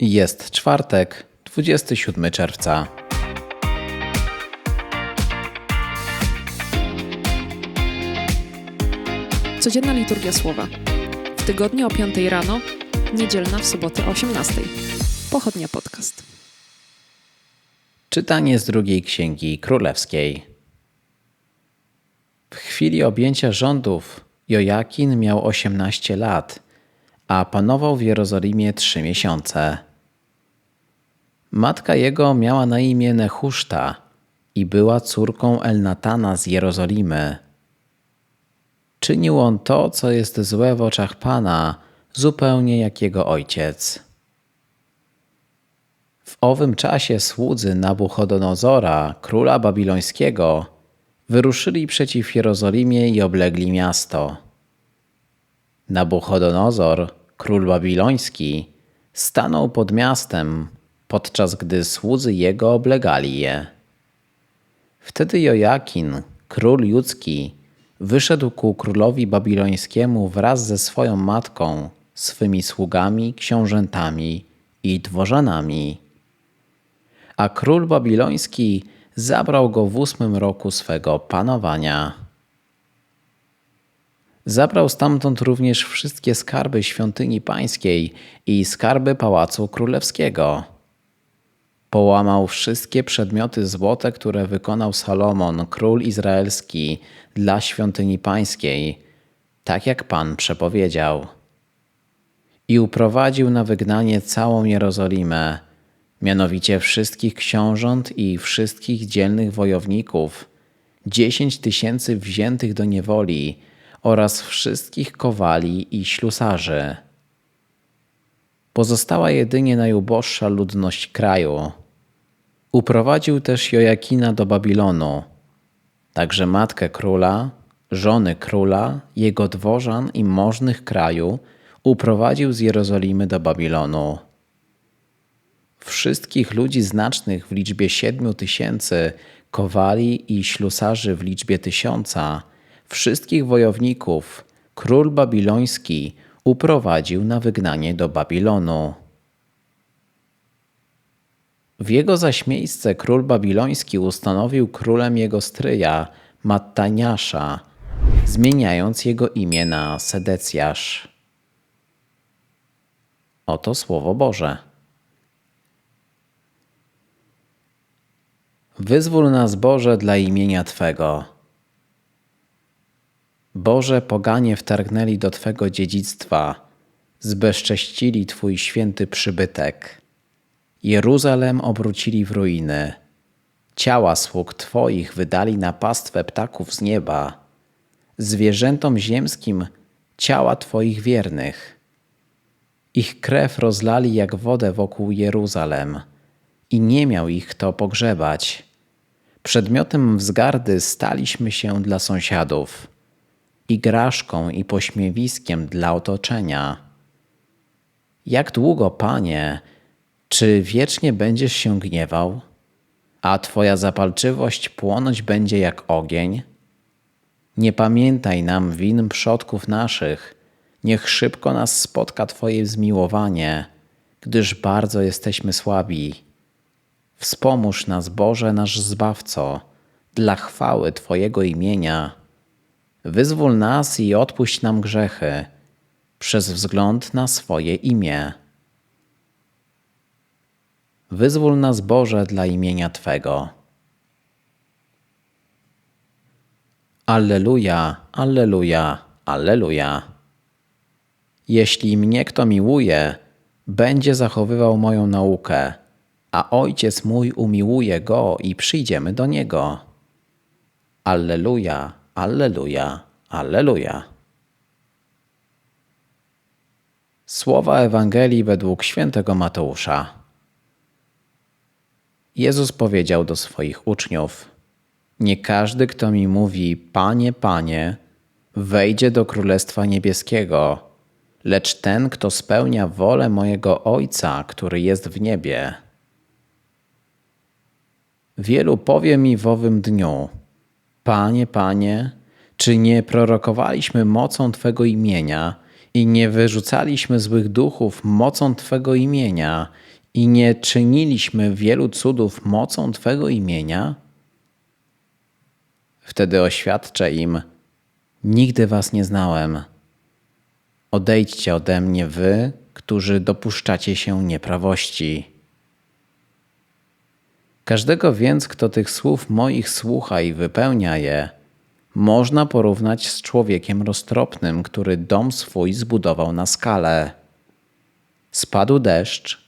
Jest czwartek, 27 czerwca. Codzienna liturgia słowa. W tygodniu o 5 rano, niedzielna w sobotę o 18. Pochodnia podcast. Czytanie z drugiej księgi królewskiej. W chwili objęcia rządów Jojakin miał 18 lat, a panował w Jerozolimie trzy miesiące. Matka jego miała na imię Nehuszta i była córką Elnatana z Jerozolimy. Czynił on to, co jest złe w oczach Pana, zupełnie jak jego ojciec. W owym czasie słudzy Nabuchodonozora, króla babilońskiego, wyruszyli przeciw Jerozolimie i oblegli miasto. Nabuchodonozor, król babiloński, stanął pod miastem, podczas gdy słudzy jego oblegali je. Wtedy Jojakin, król judzki, wyszedł ku królowi babilońskiemu wraz ze swoją matką, swymi sługami, książętami i dworzanami. A król babiloński zabrał go w ósmym roku swego panowania. Zabrał stamtąd również wszystkie skarby świątyni pańskiej i skarby pałacu królewskiego. Połamał wszystkie przedmioty złote, które wykonał Salomon, król izraelski, dla świątyni pańskiej, tak jak Pan przepowiedział. I uprowadził na wygnanie całą Jerozolimę, mianowicie wszystkich książąt i wszystkich dzielnych wojowników, dziesięć tysięcy wziętych do niewoli oraz wszystkich kowali i ślusarzy. Pozostała jedynie najuboższa ludność kraju. Uprowadził też Jojakina do Babilonu, także matkę króla, żony króla, jego dworzan i możnych kraju uprowadził z Jerozolimy do Babilonu. Wszystkich ludzi znacznych w liczbie siedmiu tysięcy, kowali i ślusarzy w liczbie tysiąca, wszystkich wojowników, król babiloński uprowadził na wygnanie do Babilonu. W jego zaś miejsce król babiloński ustanowił królem jego stryja, Mattaniasza, zmieniając jego imię na Sedecjasz. Oto słowo Boże. Wyzwól nas, Boże, dla imienia Twego. Boże, poganie wtargnęli do Twego dziedzictwa, zbezcześcili Twój święty przybytek. Jeruzalem obrócili w ruiny. Ciała sług Twoich wydali na pastwę ptaków z nieba. Zwierzętom ziemskim ciała Twoich wiernych. Ich krew rozlali jak wodę wokół Jeruzalem i nie miał ich kto pogrzebać. Przedmiotem wzgardy staliśmy się dla sąsiadów, igraszką i pośmiewiskiem dla otoczenia. Jak długo, Panie, czy wiecznie będziesz się gniewał, a Twoja zapalczywość płonąć będzie jak ogień? Nie pamiętaj nam win przodków naszych, niech szybko nas spotka Twoje zmiłowanie, gdyż bardzo jesteśmy słabi. Wspomóż nas, Boże, nasz Zbawco, dla chwały Twojego imienia. Wyzwól nas i odpuść nam grzechy, przez wzgląd na swoje imię. Wyzwól nas, Boże, dla imienia Twego. Alleluja, Alleluja, Alleluja. Jeśli mnie kto miłuje, będzie zachowywał moją naukę, a Ojciec mój umiłuje go i przyjdziemy do niego. Alleluja, Alleluja, Alleluja. Słowa Ewangelii według świętego Mateusza. Jezus powiedział do swoich uczniów: Nie każdy, kto mi mówi: Panie, Panie, wejdzie do Królestwa Niebieskiego, lecz ten, kto spełnia wolę mojego Ojca, który jest w niebie. Wielu powie mi w owym dniu: Panie, Panie, czy nie prorokowaliśmy mocą Twego imienia I nie wyrzucaliśmy złych duchów mocą Twego imienia, i nie czyniliśmy wielu cudów mocą Twego imienia? Wtedy oświadczę im: Nigdy Was nie znałem. Odejdźcie ode mnie, wy, którzy dopuszczacie się nieprawości. Każdego więc, kto tych słów moich słucha i wypełnia je, można porównać z człowiekiem roztropnym, który dom swój zbudował na skale. Spadł deszcz,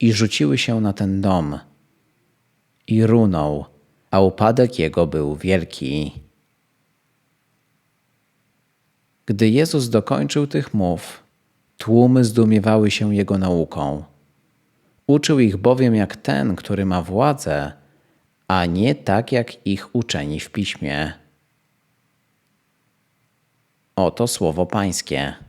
i rzuciły się na ten dom. I runął, a upadek jego był wielki. Gdy Jezus dokończył tych mów, tłumy zdumiewały się jego nauką. Uczył ich bowiem jak ten, który ma władzę, a nie tak jak ich uczeni w piśmie. Oto słowo Pańskie.